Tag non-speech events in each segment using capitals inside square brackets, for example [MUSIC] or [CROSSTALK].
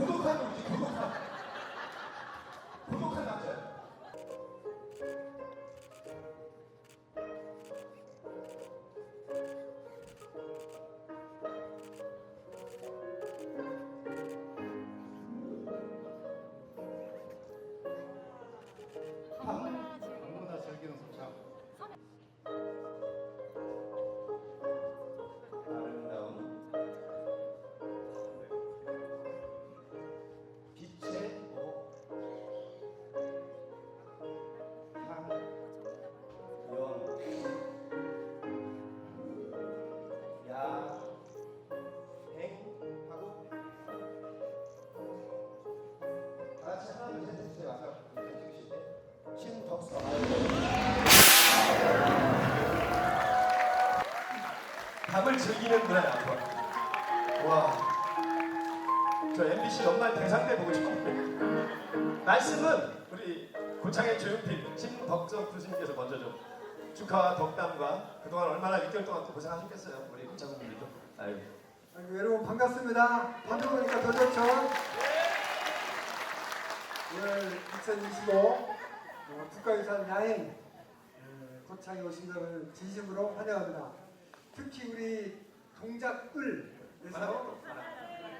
우 즐기는 문화야. 와, 저 MBC 연말 대상 때 보고 처음 말씀은 우리 고창의 조용필 신덕정 교수님께서 먼저 좀 축하와 덕담과 그동안 얼마나 6개월 동안 또 고생하셨겠어요. 우리 고창분들도. 아유. 아이고, 여러분 반갑습니다. 반갑 보니까 더 좋죠? 오늘 2025 어, 국가유산 야행 어, 고창에 오신 것을 진심으로 환영합니다. 특히 우리 동작을에서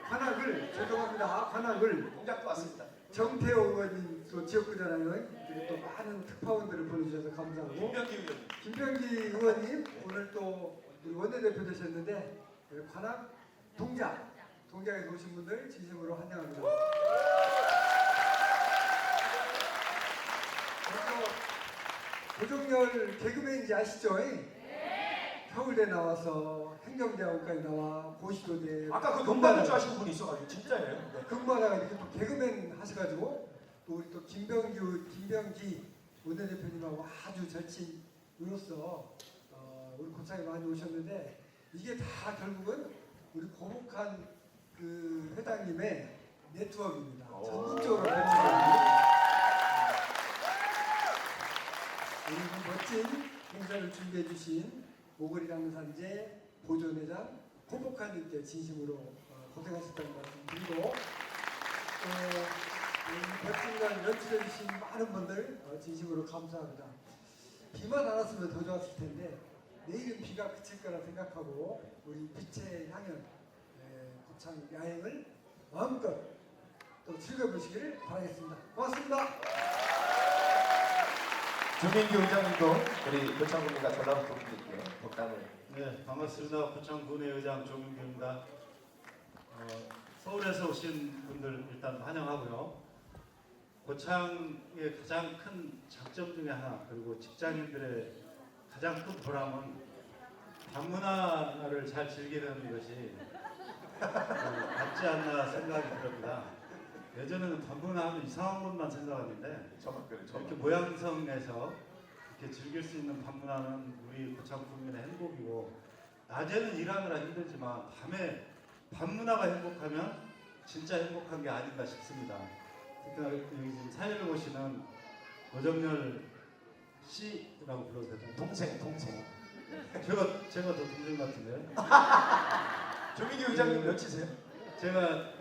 관악을 죄송합니다. 관악을 동작도 왔습니다. 정태호 의원님 또 지역구잖아요. 그리고 또 많은 특파원들을 보내주셔서 감사하고 김병기 의원님. 김병기 의원님 오늘 또 우리 원내대표 되셨는데 그 관악 동작 동작에 오신 분들 진심으로 환영합니다. 고종렬 개그맨인지 아시죠? 서울대 나와서 행정대학원까지 나와 고시도대 아까 그 동반을 줄 아시는 분이 있어가지고 진짜예요. 네. 근무하다가 이렇게 또 개그맨 하셔가지고 또 우리 또 김병규, 김병기 원내대표님하고 아주 절친으로서 어, 우리 고창에 많이 오셨는데 이게 다 결국은 우리 고목한 그 회장님의 네트워크입니다. 오. 전국적으로 펼쳐져있는 오늘 그 멋진 행사를 준비해 주신 모거리 당산제 보존회장 고복한님께 진심으로 어, 고생하셨다는 말씀 드리고 또이 멋진 날 연출해 주신 많은 분들 어, 진심으로 감사합니다. 비만 안 왔으면 더 좋았을 텐데 내일은 비가 그칠 거라 생각하고 우리 빛의 향연 에, 고창 야행을 마음껏 또 즐겨보시기를 바라겠습니다. 고맙습니다. 조민규 의장님도 우리 고창군민과 전라북 분들께 덕담을 네, 반갑습니다. 고창군의 의장 조민규입니다. 어, 서울에서 오신 분들 일단 환영하고요. 고창의 가장 큰 장점 중에 하나 그리고 직장인들의 가장 큰 보람은 밤문화를 잘 즐기는 것이 어, 맞지 않나 생각이 듭니다. 예전에는 밤문화 하면 이상한 것만 생각했는데 저만 그래 이렇게 저만 모양성에서 이렇게 즐길 수 있는 밤문화는 우리 고창 국민의 행복이고 낮에는 일하느라 힘들지만 밤에 밤문화가 행복하면 진짜 행복한 게 아닌가 싶습니다. 특히나 여기 지금 사회를 보시는 노정열 씨라고 불러도 되나요? 동생 동생 제가 제가 더 동생 같은데요. [LAUGHS] 조민규 의장님 몇이세요? 제가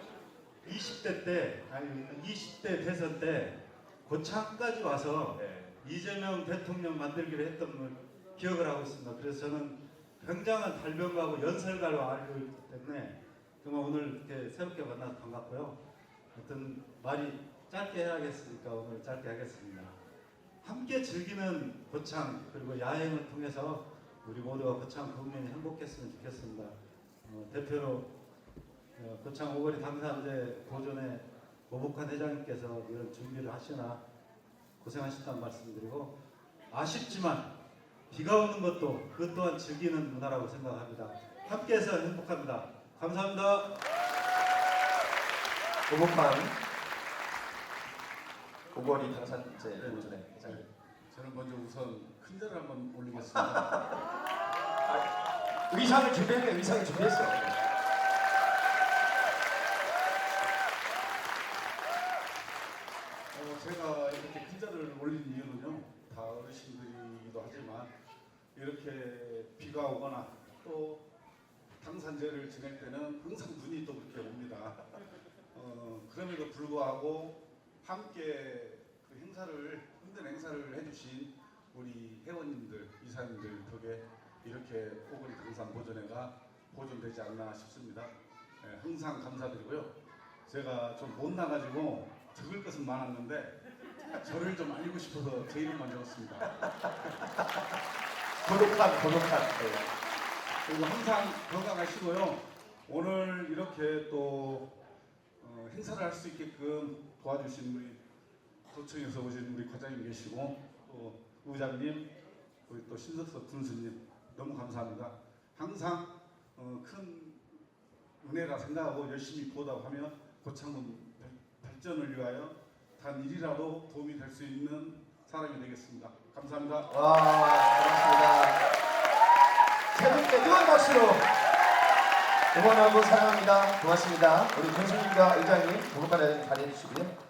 20대 때 아니 20대 대선 때 고창까지 와서 네. 이재명 대통령 만들기로 했던 걸 기억을 하고 있습니다. 그래서 저는 굉장한 발명가고 연설가로 알고 있기 때문에 정말 오늘 이렇게 새롭게 만나서 반갑고요. 어떤 말이 짧게 해야겠으니까 오늘 짧게 하겠습니다. 함께 즐기는 고창 그리고 야행을 통해서 우리 모두가 고창 국민이 행복했으면 좋겠습니다. 어, 대표로 어, 고창 오거리 당산제 보존의 오복환 회장님께서 이런 준비를 하시나 고생하셨다는 말씀드리고 아쉽지만 비가 오는 것도 그것 또한 즐기는 문화라고 생각합니다. 함께해서 행복합니다. 감사합니다. 오복만 오거리 당산제 네. 보존회 회장님 저는 먼저 우선 큰 절을 한번 올리겠습니다. 의상을 준비했네 의상을 준비했어 어, 제가 이렇게 큰 절을 올린 이유는요, 다 어르신들이기도 하지만 이렇게 비가 오거나 또 당산제를 지낼 때는 항상 눈이 또 그렇게 옵니다. 어, 어, 그럼에도 불구하고 함께 그 행사를 힘든 행사를 해주신 우리 회원님들, 이사님들 덕에 이렇게 오거리 등산 보존회가 보존되지 않나 싶습니다. 예, 항상 감사드리고요. 제가 좀 못 나가지고 적을 것은 많았는데 저를 좀 알리고 싶어서 제 이름만 적었습니다. [LAUGHS] 고독한 고독한. 네. 그리고 항상 건강하시고요. 오늘 이렇게 또 어, 행사를 할 수 있게끔 도와주신 우리 도청에서 오신 우리 과장님 계시고 또 의장님, 우리 또 신석석 군수님 너무 감사합니다. 항상 어, 큰 은혜라 생각하고 열심히 보답하며 고창군 발- 발전을 위하여 단 일이라도 도움이 될 수 있는 사람이 되겠습니다. 감사합니다. 와, 뜨거운 박수로 응원하고 사랑합니다. 고맙습니다. 우리 군수님과 의장님, 부부간에 다녀주시고요.